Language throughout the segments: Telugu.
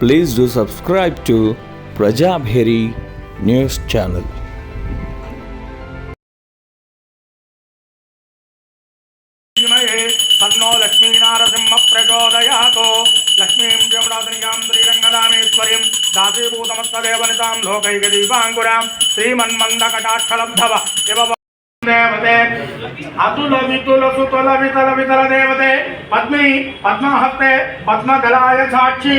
please do subscribe to Prajabheri News Channel. प्रचोदयातो। लक्ष्मीं जमराधनिकां श्रीरङ्गदामेश्वरीं दासीभूतमस्तदेवनितां लोकैकदीपाङ्कुरां श्रीमन्मन्दकटाक्षलब्धव। इव देवते। अतुल वितुल सुतुल वितल वितल देवते पद्मी पद्महस्ते पद्मदलाय साक्षी।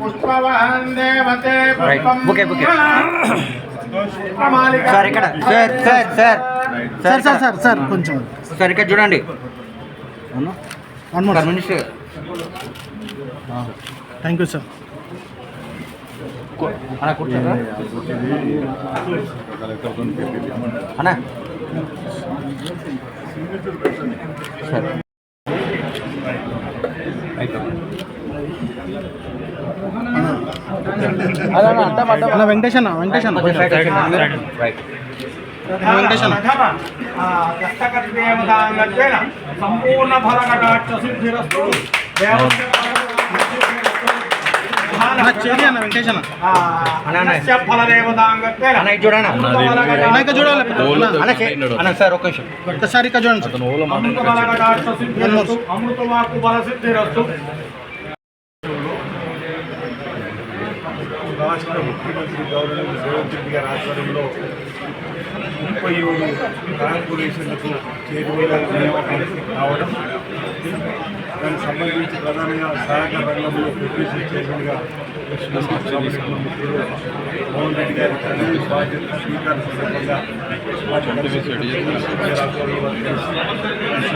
పుష్పవాన్ దేవతే పుష్పం బుకే, బుకే. పుష్పమాలిక సార్ ఇక్కడ. Sir sir sir sir sir sir sir కొంచెం. సార్ ఇక్కడ చూడండి. థ్యాంక్ యూ సార్ అన్న కూర్చోరా. అన్న. సార్ అన్న వెంకటేష్ అన్న వెంకటేష్ అన్న రైట్ వెంకటేష్ అన్న సంపూర్ణ ఫలకటాక్ష సిద్ధిరస్తు. దేవస్య అన్న చేరి అన్న వెంకటేష్ అన్న అన్న ఇక్కడ చూడాలి. సార్ ఒక్క నిమిషం. ఒక్కసారి చూడండి. అమృత ఫలకటాక్ష సిద్ధిరస్తు. అమృత వాక్కు ఫల రాష్ట్ర ముఖ్యమంత్రి గౌరవ రేవంత్ రెడ్డి గారి ఆధ్వర్యంలో ముప్పై ఏడు కార్పొరేషన్లకు చేరువగా నియామకాలు దానికి సంబంధించి ప్రధానంగా సహాయక రంగంలో ప్రొడ్యూసర్ చైర్మన్గా మోహన్ రెడ్డి గారి తండ్రి బాధ్యత స్వీకారం సందర్భంగా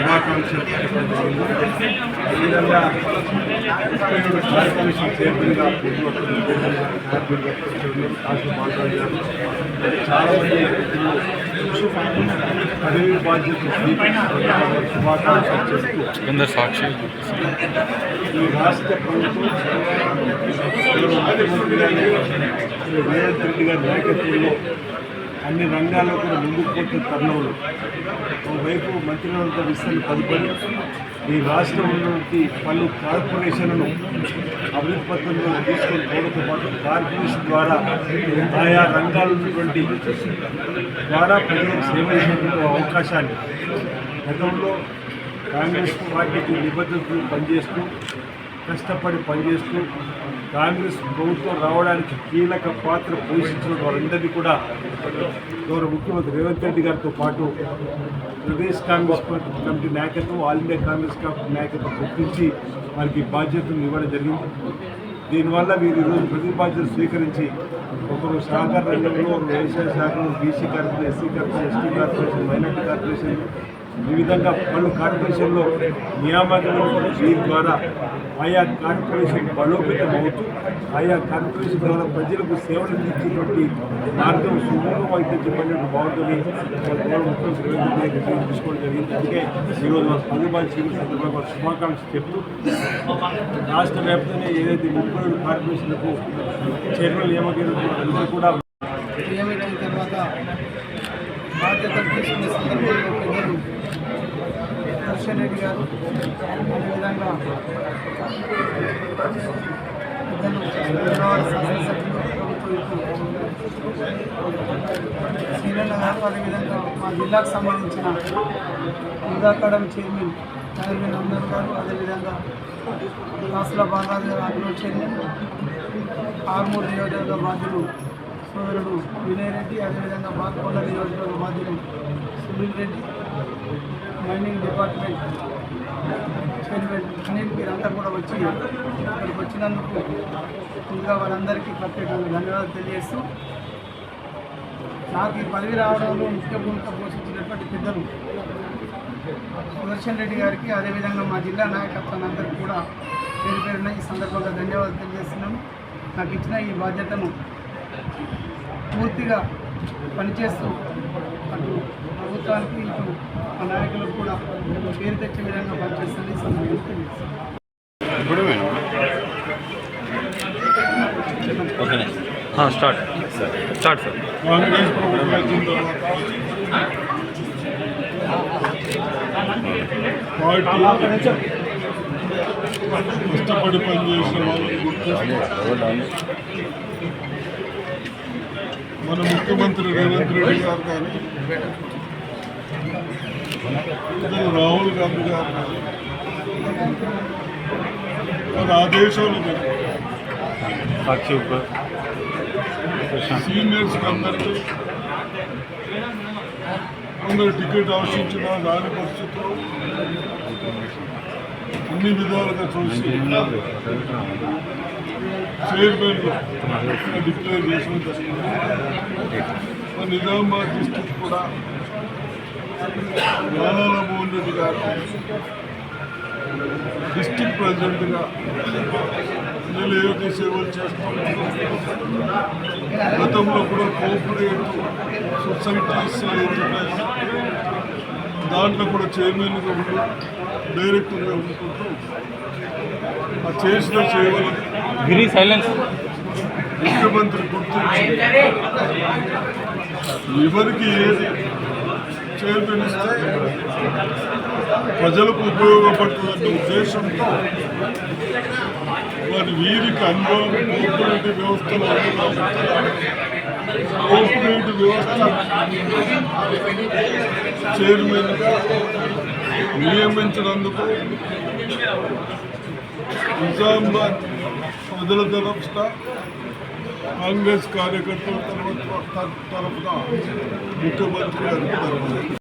శుభాకాంక్షలు తెలియజేయడం జరిగింది. అదేవిధంగా ముప్పై ఏడు కార్పొరేషన్ చైర్మన్గా చాలా మంది పదవి బాధ్యతలు స్వీకరించిన శుభాకాంక్షలు చెప్తూ ఈ రాష్ట్ర ప్రభుత్వం ముఖ్యమంత్రి గారి రేవంత్ రెడ్డి గారి నాయకత్వంలో అన్ని రంగాల్లో కూడా ముందుకు పోతున్న తరుణంలో. ఒకవైపు మంత్రివర్గ విస్తరణ తదుపరి ఈ రాష్ట్రంలోకి ఉన్నటువంటి పలు కార్పొరేషన్లను అభివృద్ధి పత్రంలో తీసుకొని పోవడంతో పాటు కార్పొరేషన్ ద్వారా ఆయా రంగాల్లో ఉన్నటువంటి ద్వారా ప్రజలకు సేవ చేసినటువంటి అవకాశాన్ని గతంలో కాంగ్రెస్ పార్టీకి నిబద్ధతలు పనిచేస్తూ కష్టపడి పనిచేస్తూ కాంగ్రెస్ ప్రభుత్వం రావడానికి కీలక పాత్ర పోషించిన వారందరినీ కూడా గౌరవ ముఖ్యమంత్రి రేవంత్ రెడ్డి గారితో పాటు ప్రదేశ్ కాంగ్రెస్ పార్టీ కమిటీ నాయకత్వం ఆల్ ఇండియా కాంగ్రెస్ కమిటీ నాయకత్వం గుర్తించి వారికి బాధ్యతలు ఇవ్వడం జరిగింది. దీనివల్ల వీరు ఈరోజు ప్రతి బాధ్యత స్వీకరించి ఒకరు సహకార రంగంలో ఒకరు వ్యవసాయ శాఖలో BC corporation SC corporation ST corporation minority corporation ఈ విధంగా పలు కార్పొరేషన్లో నియామకాలు వీరి ద్వారా ఆయా కార్పొరేషన్ బలోపేతం అవుతూ ఆయా కార్పొరేషన్ ద్వారా ప్రజలకు సేవలు అందించేటువంటి మార్గం సుగమం అయితే చెప్పినట్టు బాగుంటుంది తీసుకోవడం జరిగింది. అందుకే ఈరోజు మా పదవి స్వీకరణ సందర్భంగా శుభాకాంక్షలు చెప్తూ రాష్ట్ర వ్యాప్తంగా ఏదైతే ముప్పై ఏడు కార్పొరేషన్లకు చైర్మన్ నియామకం అందరూ కూడా తర్వాత బాధ్యతలు తీసుకునే సందర్భంలో పెద్దలు రెడ్డి గారు అదేవిధంగా పెద్దలు గారు అదేవిధంగా మా జిల్లాకు సంబంధించిన యువత అకాడమీ చైర్మన్ చైర్మన్ అందర్ గారు అదేవిధంగా రాసుల బాలాజీ గారు అందులో చైర్మన్ ఆర్మూర్ నియోజకవర్గ బాధ్యులు సోదరుడు వినయ్ రెడ్డి అదేవిధంగా బాగ్కొండ నియోజకవర్గ బాధ్యులు Sunil Reddy mining department chairman మీరంతా కూడా వచ్చి ఇక్కడికి వచ్చినందుకు ఇంకా వాళ్ళందరికీ ప్రత్యేకంగా ధన్యవాదాలు తెలియజేస్తూ నాకు ఈ పదవి రావడంలో ముఖ్య భూమిక పోషించినటువంటి పెద్దలు సుదర్శన్ రెడ్డి గారికి అదేవిధంగా మా జిల్లా నాయకత్వాన్ని అందరికీ కూడా పేరు పేరున ఈ సందర్భంగా ధన్యవాదాలు తెలియజేస్తున్నాను. నాకు ఇచ్చిన ఈ బాధ్యతను పూర్తిగా పనిచేస్తూ అటు ప్రభుత్వానికి ఇటు మా నాయకులకు కూడా పేరు తెచ్చే విధంగా పనిచేస్తానని ఈ సందర్భంగా తెలియజేస్తున్నాను స్టార్ట్ స్టార్ట్ సార్ కాంగ్రెస్ ప్రభుత్వం వచ్చిన తర్వాత పార్టీ కష్టపడి పనిచేసిన వాళ్ళని గుర్తిస్తూ మన ముఖ్యమంత్రి రేవంత్ రెడ్డి గారు కానీ ఇతను రాహుల్ గాంధీ గారు కానీ మన ఆదేశాలు మేరకు సీనియర్స్ అందరికీ కొందరు టికెట్ ఆశించిన రాని పరిస్థితుల్లో అన్ని విధాలుగా చూసి చైర్మన్ డిక్లేర్ చేసిన జరిగింది నిజామాబాద్ డిస్టిక్ కూడా నారాయణ మోహన్ రెడ్డి గారు డిస్టిక్ ప్రెసిడెంట్గా నేను ఏదైతే సేవలు చేస్తున్నాను గతంలో కూడా కోఆపరేట్ సొసైటీస్ దాంట్లో కూడా చైర్మన్గా ఉంటూ డైరెక్టర్గా ఉంటుంటూ ఆ చేసిన సేవలకు గిరి సైలెన్స్. ముఖ్యమంత్రి గుర్తించి ఎవరికి ఏది చైర్మన్ ప్రజలకు ఉపయోగపడుతుందనే ఉద్దేశంతో మరి వీరికి అనుభవం కోఆపరేటివ్ వ్యవస్థలో కోఆపరేటివ్ వ్యవస్థ చైర్మన్గా నియమించినందుకు నిజామాబాద్ ప్రజల తరఫున కాంగ్రెస్ కార్యకర్తల తరఫున తరఫున ముఖ్యమంత్రి గారి తరఫున